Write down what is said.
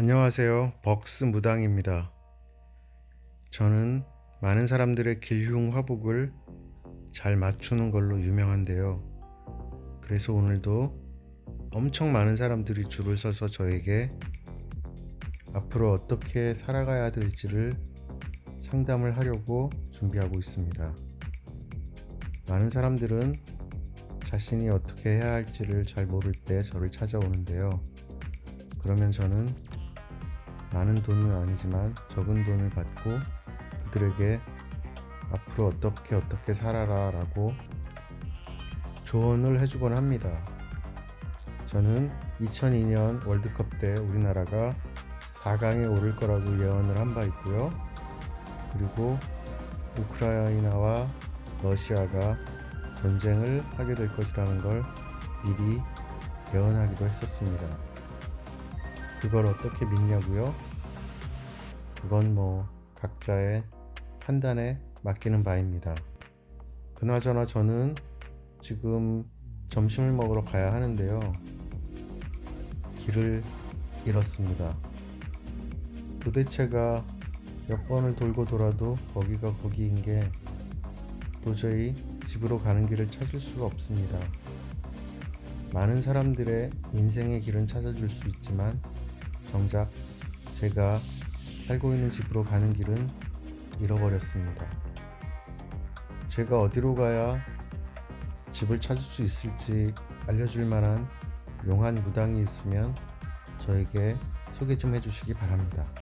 안녕하세요. 벅스 무당입니다. 저는 많은 사람들의 길흉 화복을 잘 맞추는 걸로 유명한데요. 그래서 오늘도 엄청 많은 사람들이 줄을 서서 저에게 앞으로 어떻게 살아가야 될지를 상담을 하려고 준비하고 있습니다. 많은 사람들은 자신이 어떻게 해야 할지를 잘 모를 때 저를 찾아오는데요. 그러면 저는 많은 돈은 아니지만 적은 돈을 받고 그들에게 앞으로 어떻게 어떻게 살아라 라고 조언을 해주곤 합니다. 저는 2002년 월드컵 때 우리나라가 4강에 오를 거라고 예언을 한 바 있고요. 그리고 우크라이나와 러시아가 전쟁을 하게 될 것이라는 걸 미리 예언하기도 했었습니다. 그걸 어떻게 믿냐고요? 그건 뭐 각자의 판단에 맡기는 바입니다. 그나저나 저는 지금 점심을 먹으러 가야 하는데요. 길을 잃었습니다. 도대체가 몇 번을 돌고 돌아도 거기가 거기인 게 도저히 집으로 가는 길을 찾을 수가 없습니다. 많은 사람들의 인생의 길은 찾아줄 수 있지만 정작 제가 살고 있는 집으로 가는 길은 잃어버렸습니다. 제가 어디로 가야 집을 찾을 수 있을지 알려줄 만한 용한 무당이 있으면 저에게 소개 좀 해주시기 바랍니다.